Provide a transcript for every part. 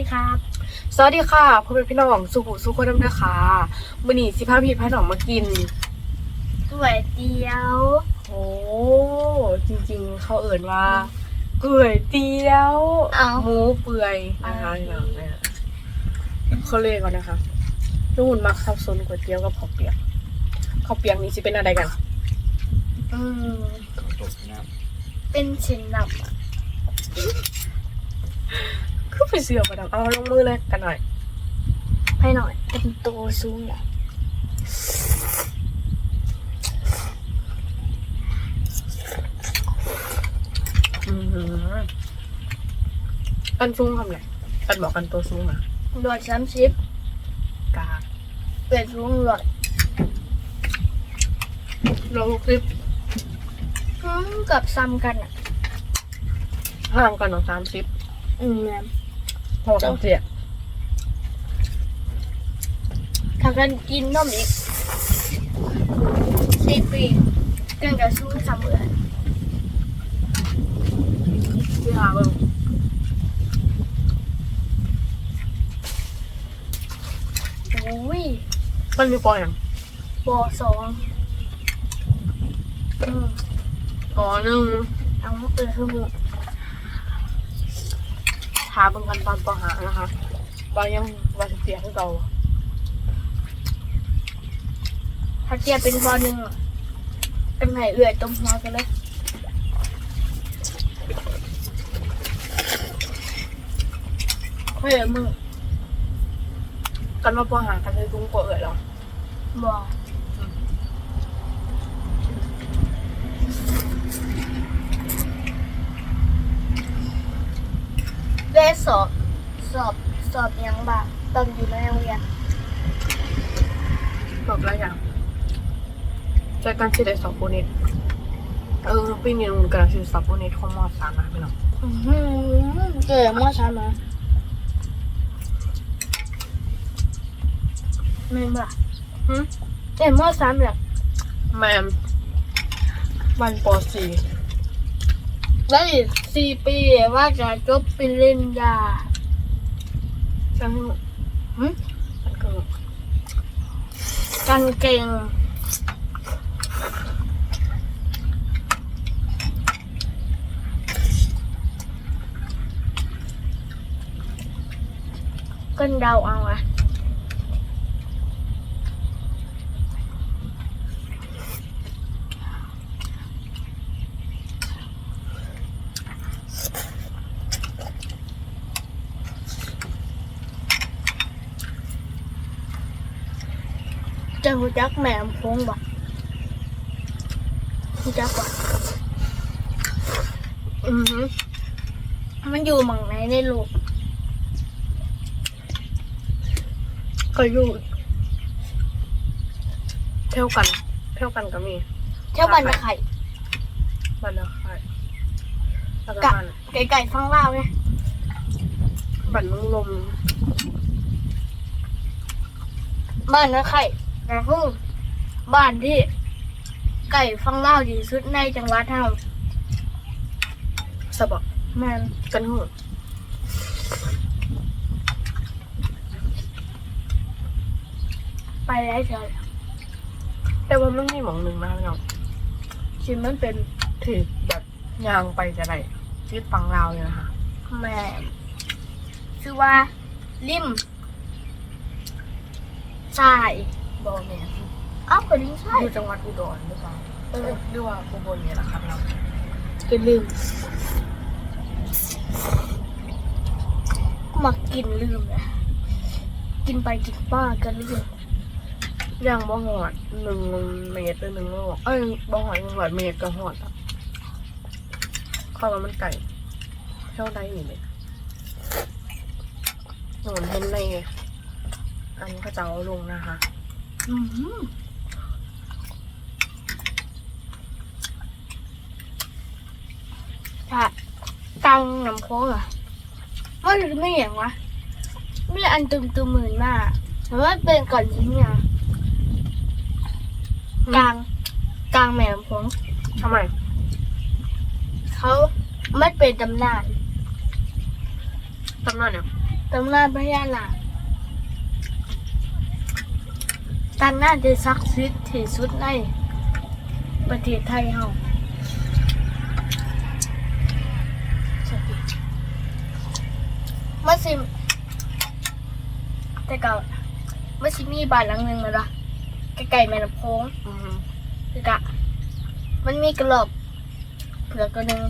ดีครับ สวัสดีค่ะพ่อเป็นพี่น้องสุขุสุขคนน้ำนะคะมื้อนี้สิพาพี่พาน้องมากินก๋วยเตี๋ยวโอ้จริงๆ เขาเอ่นว่าก๋วยเตี๋ยวเอาหมูเปื่อยนะคะพี่น้องเนี่ยเขาเรียกก่อนนะคะนู่นมักซับซ้อนก๋วยเตี๋ยวกับข้าวเปียกข้าวเปียกนี้สิเป็นอะไรกัน อืมตกน้เป็นชิ้นหนับอะคือ ไปเสือประดับเอาลงมือเลยกันหน่อย ให้หน่อยเป็นตัวสูงหน่อยอือหือกันซุ้งทำไรกันบอกกันตัวซุ้งอะหลอดสามสิบกาเป็นสูงหลอดลงคลิปอืมกับซ้ำกันอะห่างกันหนองสามสิบอืมแม่น พอกันเสียถ้ากันกินนมอีกสี่ปีกันจะสูงสามเอือนพี่หาเบิ่งโอ้ยมันมีปอยอย่างบอสองอืมอ๋อหนึ่งเอาเออคือหมูหาเบิ่งกันตอนปอหานะคะปอยังวันเสียให้เราถ้าเทียบเป็นบอหนึ่งเป็นไงเอื่อยต้มหัวกันเลยเฮ้ยมึงกันว่าปอหากันเลยกุ้งกว่าเอ่ยหรอบอกได้ สอบสอบสอบยังบ้างตอนอยู่ในโรงเรียนแบบไรอย่างใจกันสิได้สอบโบเน็ตเออปีนี้มันกำลังสิสอบโบเน็ตของมอสามนะพี่น้องอือหือเกิดมอช้ามาไม่บ้าหึเกิดมอสามแบบแมนมันปอสี่ แล้อีกสี่ปีว่าจะจบปริญญาจังหึมันก็กันเก่งกันเดาเอาอะ จะรู้จักแม่มพงบ่รู้จักบ่อือหือมันอยู่หม่องไหนในโลกก็อยู่เท่ากันเท่ากันก็มีเท่าบันตะไข่บ้านละค่ายแล้วก็กะบ้านไก่ๆฟังเล่าวไงบ้านนุ่งลมบ้านตะไข่ แต่คือบ้านที่ไก่ฟังเล่าวดีที่สุดในจังหวัดเฮาสะบอกแม่นกันหูไปได้เถอะแต่ว่ามันมีหมองหนึ่งนะพี่น้องชิมมันเป็นที่แบบยางไปจะได้ชีวิตฟังลาวเลยนะคะแม่ชื่อว่าริมทราย บอแม่นอ้าวเป็นริมทรายอยู่จังหวัดอุดรหรือเปล่าเอเอออหรือว่าอุบลเนี่ยแหละครับเราก็ลืมมากินลืมเลยกินไปกินป้ากันลืมย่างบ่หอดหนึ่งเมตรหรือหนึ่งโลกเอ้ยบ่หอดหนึ่งร้อยเมตรก็หอดอะข้าวว่ามันไก่เท่าใดอยู่เลยหนูเห็นในอันนี้เขาจะเอาลงนะคะ อื้อหือถ้าตังน้ำโค้งอะมันไม่อย่างวะ ไม่อันตึมตึมหมื่นมากแต่ว่าเป็นก่อนทิ้งเนี่ยกลางกลางแม่น้ำโค้งทำไม เขาไม่เป็นตำนานตำนานเนี่ยตำนานพญานาค ตำนานที่ศักดิ์สิทธิ์ที่สุดในประเทศไทยเฮาสวัสดีมันสิแต่เก่ามันสิมีบ้านหลังหนึงนะล่ะใกล้ๆแม่น้ำโขงอืมคือกะ มันมีกระรอกเผือกตัวหนึ่ง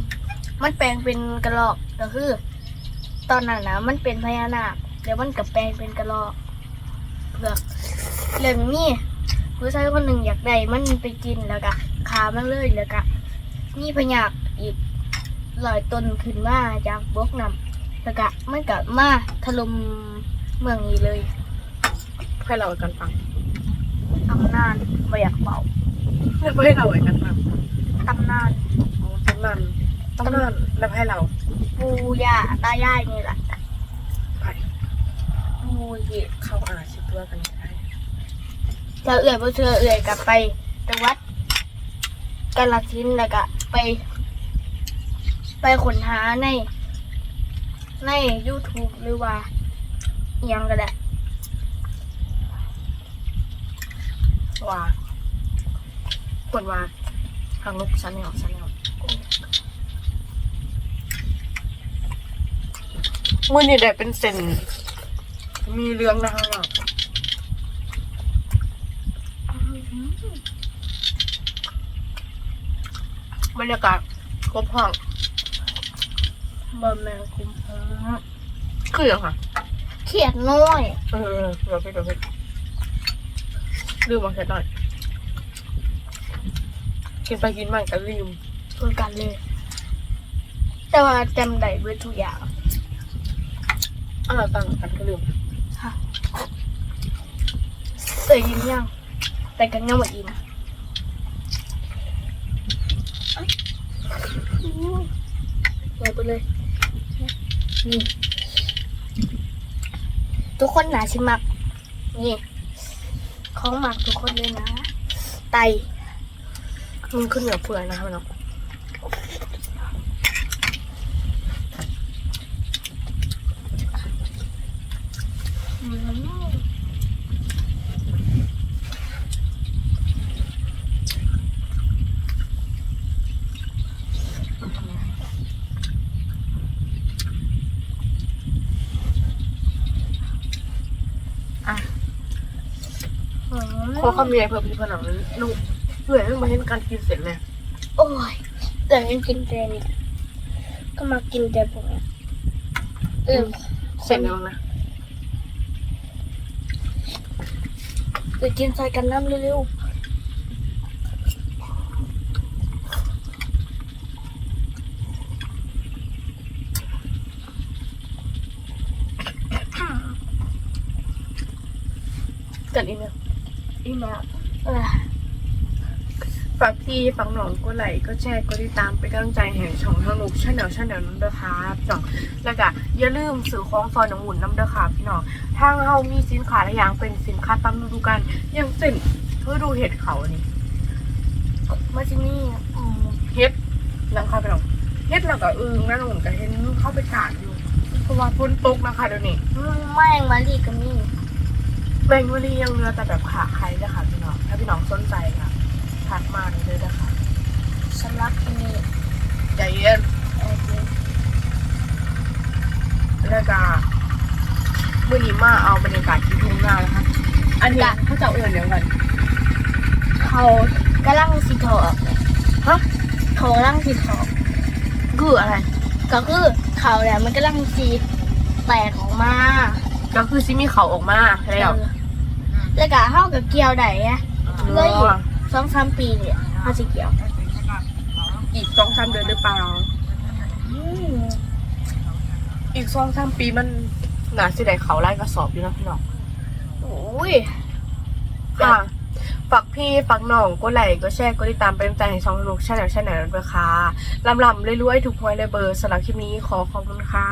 มันแปลงเป็นกระรอกก็คือ ตอนนั้นนะมันเป็นพญานาคเดี๋ยวมันกับแปลงเป็นกระรอกเผือก เรื่องนี้ผู้ชายคนหนึ่งอยากได้มันไปกินแล้วก็ขามันเลยแล้วก็มีพญาคอีกลอยตนขึ้นมาจากบกน้ำแล้วก็มันกับมาถล่มเมืองนี้เลยให้เรากันฟังตำนานไม่อยากเบาเรียกว่าให้เราไอ้กันฟังตำนานอ๋อตำนานตำนานแล้วให้เราปูย่าตายายนี่แหละไปปูเย่เข้าอ่านชิตัวกัน ได้จะเอื่อยบ่เชื่อเอื่อยกลับไปจังหวัดกาฬสินธุ์แล้วก็ไป ไปค้นหาใน ใน YouTube หรือว่าอิหยังก็ได้ว่าควรว่าทางลูกชาแนลชาแนลมือนี่ได้เป็นเซนมีเรื่องนะคะเนาะ บรรยากาศครบห้องบ่แม่นคุ้มค่าคืออย่างค่ะเครียดน้อย เออเดี๋ยวไปเดี๋ยวไปลืมมาแค่หน่อยกินไปกินมาก็ลืมคือกันเลย แต่ว่าจำได้เบิดทุกอย่างอ้าวตั้งกันก็ลืมเออยิ้มยังแต่กันยังบ่อิ่ม เลยไปเลย นี่ ทุกคนหนาชิมัก นี่ ของหมักทุกคนเลยนะ ไต มันขึ้นเหนือเฟื่อนะคะเนาะ อืม อะ อื มพอเขามีอะไรเพื่อพี่ผนังลูกเพื่อนมาเห็นการกินเสร็จเลยโอ้ยแต่ยังกินแต่นี่ก็มากินแต่พวกนี้เออเสร็จแล้วนะไปกินใส่กันน้ำเร็วๆกันอีกเนี่ย อีแมวเออฝากพี่ฟังหนองก็ไหลก็แชร์ก็ติดตามเป็นกำลังใจให้ช่องทางลูกชาแนลชาแนลน้ำเด้อครับจ่องแล้วก็อย่าลืมซื้อของซอยหนองหุ่นน้ำเด้อค่ะพี่น้องทางเรามีสินค้าหลายอย่างเป็นสินค้าตามฤดูกาลอย่างเช่นเพื่อดูเห็ดเขานี่มาที่นี่เฮ็ดนังค่ะพี่น้องเฮ็ดแล้วก็อึงนั่นหนุ่นก็เห็นเข้าไปกาดอยู่เพราะว่าฝนตกนะคะเดี๋ยวนี้แม่งมาลีกับนี่ แบงค์วลียังเนื้อแต่แบบขาใครนะคะพี่น้อง ถ้าพี่น้องสนใจค่ะทักมาเลยนะคะสำหรับที่นี่ใจเย็นแล้วก็มื่อนี้มาเอาบรรยากาศที่ทุ่งนานะคะ อันนี้เขาจะเอาเอื่นเดี๋ยวกันเขากำลังสิถอกฮะเขากำลังสิถอกคืออะไร ก็คือเขาเนี่ยมันกำลังสีแตกออกมา ก็คือซิมีเขาออกมาแล้ว แล้วก็เข้ากับเกียวได้อะเลยสองสามปีเนี่ยเขาสิเกียว อีกสองสามเดือนหรือเปล่า อืมอีกสองสามปีมันหนาสิได้เขาไล่กระสอบอยู่นะพี่น้องโอ้ยค่ะฝากพี่ฝากน้องก็ไลค์ก็แชร์ก็ติดตามเป็นกำลังใจให้ช่องลูกชาแนลชาแนลด้วยค่ะลำลำเรื่อยๆถูกหวยเลยเบอร์สำหรับคลิปนี้ขอขอบคุณค่ะ